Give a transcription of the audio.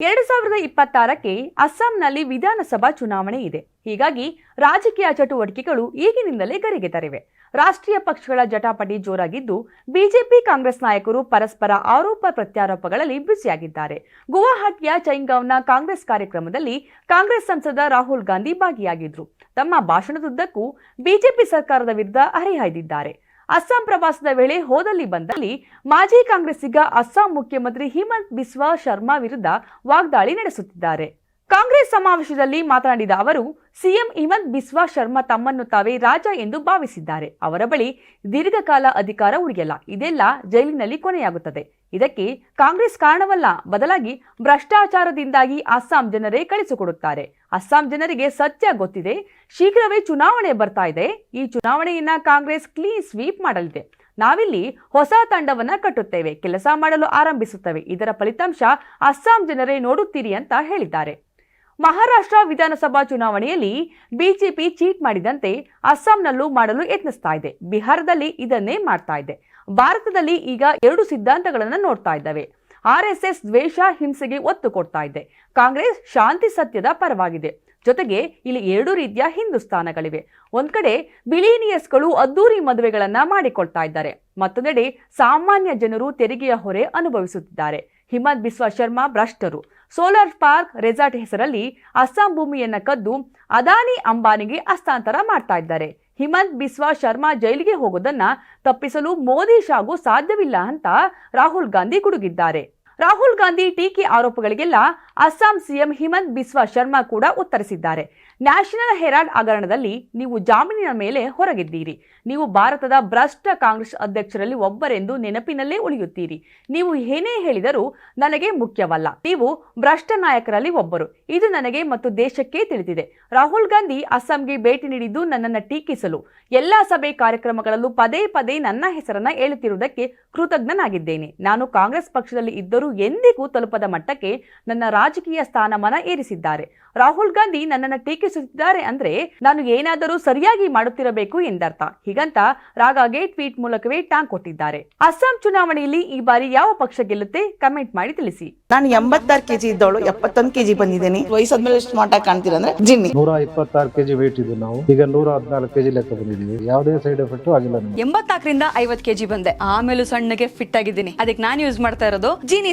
ಎರಡು ಸಾವಿರದ ಇಪ್ಪತ್ತಾರಕ್ಕೆ ಅಸ್ಸಾಂನಲ್ಲಿ ವಿಧಾನಸಭಾ ಚುನಾವಣೆ ಇದೆ. ಹೀಗಾಗಿ ರಾಜಕೀಯ ಚಟುವಟಿಕೆಗಳು ಈಗಿನಿಂದಲೇ ಗರಿಗೆದರಿವೆ ರಾಷ್ಟ್ರೀಯ ಪಕ್ಷಗಳ ಜಟಾಪಟಿ ಜೋರಾಗಿದ್ದು, ಬಿಜೆಪಿ ಕಾಂಗ್ರೆಸ್ ನಾಯಕರು ಪರಸ್ಪರ ಆರೋಪ ಪ್ರತ್ಯಾರೋಪಗಳಲ್ಲಿ ಬ್ಯುಸಿಯಾಗಿದ್ದಾರೆ. ಗುವಾಹಟಿಯ ಚೈಂಗಾವ್ನ ಕಾಂಗ್ರೆಸ್ ಕಾರ್ಯಕ್ರಮದಲ್ಲಿ ಕಾಂಗ್ರೆಸ್ ಸಂಸದ ರಾಹುಲ್ ಗಾಂಧಿ ಭಾಗಿಯಾಗಿದ್ರು. ತಮ್ಮ ಭಾಷಣದುದ್ದಕ್ಕೂ ಬಿಜೆಪಿ ಸರ್ಕಾರದ ವಿರುದ್ಧ ಹರಿಹಾಯ್ದಿದ್ದಾರೆ. ಅಸ್ಸಾಂ ಪ್ರವಾಸದ ವೇಳೆ ಹೋದಲ್ಲಿ ಬಂದಲ್ಲಿ ಮಾಜಿ ಕಾಂಗ್ರೆಸ್ಸಿಗ ಅಸ್ಸಾಂ ಮುಖ್ಯಮಂತ್ರಿ ಹಿಮಂತ್ ಬಿಸ್ವಾ ಶರ್ಮಾ ವಿರುದ್ಧ ವಾಗ್ದಾಳಿ ನಡೆಸುತ್ತಿದ್ದಾರೆ. ಸಮಾವೇಶದಲ್ಲಿ ಮಾತನಾಡಿದ ಅವರು, ಸಿಎಂ ಹಿಮಂತ್ ಬಿಸ್ವಾ ಶರ್ಮಾ ತಮ್ಮನ್ನು ತಾವೇ ರಾಜ ಎಂದು ಭಾವಿಸಿದ್ದಾರೆ. ಅವರ ಬಳಿ ದೀರ್ಘಕಾಲ ಅಧಿಕಾರ ಉಳಿಯಲ್ಲ. ಇದೆಲ್ಲ ಜೈಲಿನಲ್ಲಿ ಕೊನೆಯಾಗುತ್ತದೆ. ಇದಕ್ಕೆ ಕಾಂಗ್ರೆಸ್ ಕಾರಣವಲ್ಲ, ಬದಲಾಗಿ ಭ್ರಷ್ಟಾಚಾರದಿಂದಾಗಿ ಅಸ್ಸಾಂ ಜನರೇ ಕಳಿಸಿಕೊಡುತ್ತಾರೆ. ಅಸ್ಸಾಂ ಜನರಿಗೆ ಸತ್ಯ ಗೊತ್ತಿದೆ. ಶೀಘ್ರವೇ ಚುನಾವಣೆ ಬರ್ತಾ ಇದೆ. ಈ ಚುನಾವಣೆಯನ್ನ ಕಾಂಗ್ರೆಸ್ ಕ್ಲೀನ್ ಸ್ವೀಪ್ ಮಾಡಲಿದೆ. ನಾವಿಲ್ಲಿ ಹೊಸ ತಂಡವನ್ನ ಕಟ್ಟುತ್ತೇವೆ. ಕೆಲಸ ಮಾಡಲು ಆರಂಭಿಸುತ್ತೇವೆ. ಇದರ ಫಲಿತಾಂಶ ಅಸ್ಸಾಂ ಜನರೇ ನೋಡುತ್ತೀರಿ ಅಂತ ಹೇಳಿದ್ದಾರೆ. ಮಹಾರಾಷ್ಟ್ರ ವಿಧಾನಸಭಾ ಚುನಾವಣೆಯಲ್ಲಿ ಬಿಜೆಪಿ ಚೀಟ್ ಮಾಡಿದಂತೆ ಅಸ್ಸಾಂನಲ್ಲೂ ಮಾಡಲು ಯತ್ನಿಸ್ತಾ ಇದೆ. ಬಿಹಾರದಲ್ಲಿ ಇದನ್ನೇ ಮಾಡ್ತಾ ಇದೆ. ಭಾರತದಲ್ಲಿ ಈಗ ಎರಡು ಸಿದ್ಧಾಂತಗಳನ್ನು ನೋಡ್ತಾ ಇದ್ದಾವೆ. ಆರ್ಎಸ್ಎಸ್ ದ್ವೇಷ ಹಿಂಸೆಗೆ ಒತ್ತು ಕೊಡ್ತಾ ಇದೆ. ಕಾಂಗ್ರೆಸ್ ಶಾಂತಿ ಸತ್ಯದ ಪರವಾಗಿದೆ. ಜೊತೆಗೆ ಇಲ್ಲಿ ಎರಡು ರೀತಿಯ ಹಿಂದೂಸ್ತಾನಗಳಿವೆ ಒಂದ್ ಕಡೆ ಬಿಲೀನಿಯಸ್ಗಳು ಅದ್ದೂರಿ ಮದುವೆಗಳನ್ನ ಮಾಡಿಕೊಳ್ತಾ ಇದ್ದಾರೆ. ಮತ್ತೊಂದೆಡೆ ಸಾಮಾನ್ಯ ಜನರು ತೆರಿಗೆಯ ಹೊರೆ ಅನುಭವಿಸುತ್ತಿದ್ದಾರೆ. ಹಿಮಂತ್ ಬಿಸ್ವ ಶರ್ಮಾ ಭ್ರಷ್ಟರು. ಸೋಲಾರ್ ಪಾರ್ಕ್ ರೆಸಾರ್ಟ್ ಹೆಸರಲ್ಲಿ ಅಸ್ಸಾಂ ಭೂಮಿಯನ್ನ ಕದ್ದು ಅದಾನಿ ಅಂಬಾನಿಗೆ ಹಸ್ತಾಂತರ ಮಾಡ್ತಾ ಇದ್ದಾರೆ. ಹಿಮಂತ್ ಬಿಸ್ವ ಶರ್ಮಾ ಜೈಲಿಗೆ ಹೋಗೋದನ್ನ ತಪ್ಪಿಸಲು ಮೋದಿ ಶಾಗೂ ಸಾಧ್ಯವಿಲ್ಲ ಅಂತ ರಾಹುಲ್ ಗಾಂಧಿ ಗುಡುಗಿದ್ದಾರೆ. ರಾಹುಲ್ ಗಾಂಧಿ ಟೀಕೆ ಆರೋಪಗಳಿಗೆಲ್ಲ ಅಸ್ಸಾಂ ಸಿಎಂ ಹಿಮಂತ್ ಬಿಸ್ವಾ ಶರ್ಮಾ ಕೂಡ ಉತ್ತರಿಸಿದ್ದಾರೆ. ನ್ಯಾಷನಲ್ ಹೆರಾಲ್ಡ್ ಹಗರಣದಲ್ಲಿ ನೀವು ಜಾಮೀನಿನ ಮೇಲೆ ಹೊರಗಿದ್ದೀರಿ. ನೀವು ಭಾರತದ ಭ್ರಷ್ಟ ಕಾಂಗ್ರೆಸ್ ಅಧ್ಯಕ್ಷರಲ್ಲಿ ಒಬ್ಬರೆಂದು ನೆನಪಿನಲ್ಲೇ ಉಳಿಯುತ್ತೀರಿ. ನೀವು ಏನೇ ಹೇಳಿದರೂ ನನಗೆ ಮುಖ್ಯವಲ್ಲ. ನೀವು ಭ್ರಷ್ಟ ನಾಯಕರಲ್ಲಿ ಒಬ್ಬರು. ಇದು ನನಗೆ ಮತ್ತು ದೇಶಕ್ಕೆ ತಿಳಿದಿದೆ. ರಾಹುಲ್ ಗಾಂಧಿ ಅಸ್ಸಾಂಗೆ ಭೇಟಿ ನೀಡಿದ್ದು ನನ್ನನ್ನು ಟೀಕಿಸಲು. ಎಲ್ಲಾ ಸಭೆ ಕಾರ್ಯಕ್ರಮಗಳಲ್ಲೂ ಪದೇ ಪದೇ ನನ್ನ ಹೆಸರನ್ನ ಹೇಳುತ್ತಿರುವುದಕ್ಕೆ ಕೃತಜ್ಞನಾಗಿದ್ದೇನೆ. ನಾನು ಕಾಂಗ್ರೆಸ್ ಪಕ್ಷದಲ್ಲಿ ಇದ್ದರೂ ಎಂದಿಗೂ ತಲುಪದ ಮಟ್ಟಕ್ಕೆ ನನ್ನ ರಾಜಕೀಯ ಸ್ಥಾನಮಾನ ಏರಿಸಿದ್ದಾರೆ. ರಾಹುಲ್ ಗಾಂಧಿ ನನ್ನನ್ನು ಟೀಕಿಸುತ್ತಿದ್ದಾರೆ ಅಂದ್ರೆ ನಾನು ಏನಾದರೂ ಸರಿಯಾಗಿ ಮಾಡುತ್ತಿರಬೇಕು ಎಂದರ್ಥ. ಹೀಗಂತ ರಾಗಾಗೆ ಟ್ವೀಟ್ ಮೂಲಕವೇ ಟಾಂಗ್ ಕೊಟ್ಟಿದ್ದಾರೆ. ಅಸ್ಸಾಂ ಚುನಾವಣೆಯಲ್ಲಿ ಈ ಬಾರಿ ಯಾವ ಪಕ್ಷ ಗೆಲ್ಲುತ್ತೆ ಕಮೆಂಟ್ ಮಾಡಿ ತಿಳಿಸಿ. ನಾನು ಎಂಬತ್ತಾರು ಕೆಜಿ ಇದ್ದವಳು ಎಪ್ಪತ್ತೊಂದು ಕೆಜಿ ಬಂದಿದ್ದೀನಿ. ವಯಸ್ಸಾದ್ಮೇಲೆ ಸ್ಮಾರ್ಟ್ ಆಗಿ ಕಾಣ್ತೀರ ಅಂದ್ರೆ ಜಿನ್ನಿ. ನೂರ ಇಪ್ಪತ್ತಾರು ಕೆಜಿ ವೇಟ್ ಇದ್ದು ನಾವು. ಈಗ ನೂರ ಹದಿನಾಲ್ಕು ಕೆಜಿ ಲೆಕ್ಕ ಬಂದಿದ್ದೀವಿ. ಯಾವುದೇ ಸೈಡ್ ಎಫೆಕ್ಟ್ ಆಗಿಲ್ಲ ಎಂಬತ್ತಾಕರಿಂದ ಎಂಬತ್ನಾಲ್ಕರಿಂದ ಐವತ್ ಕೆಜಿ ಬಂದೆ. ಆಮೇಲೂ ಸಣ್ಣಗೆ ಫಿಟ್ ಆಗಿದ್ದೀನಿ. ಅದಕ್ಕೆ ನಾನು ಯೂಸ್ ಮಾಡ್ತಾ ಇರೋದು ಜೀನಿ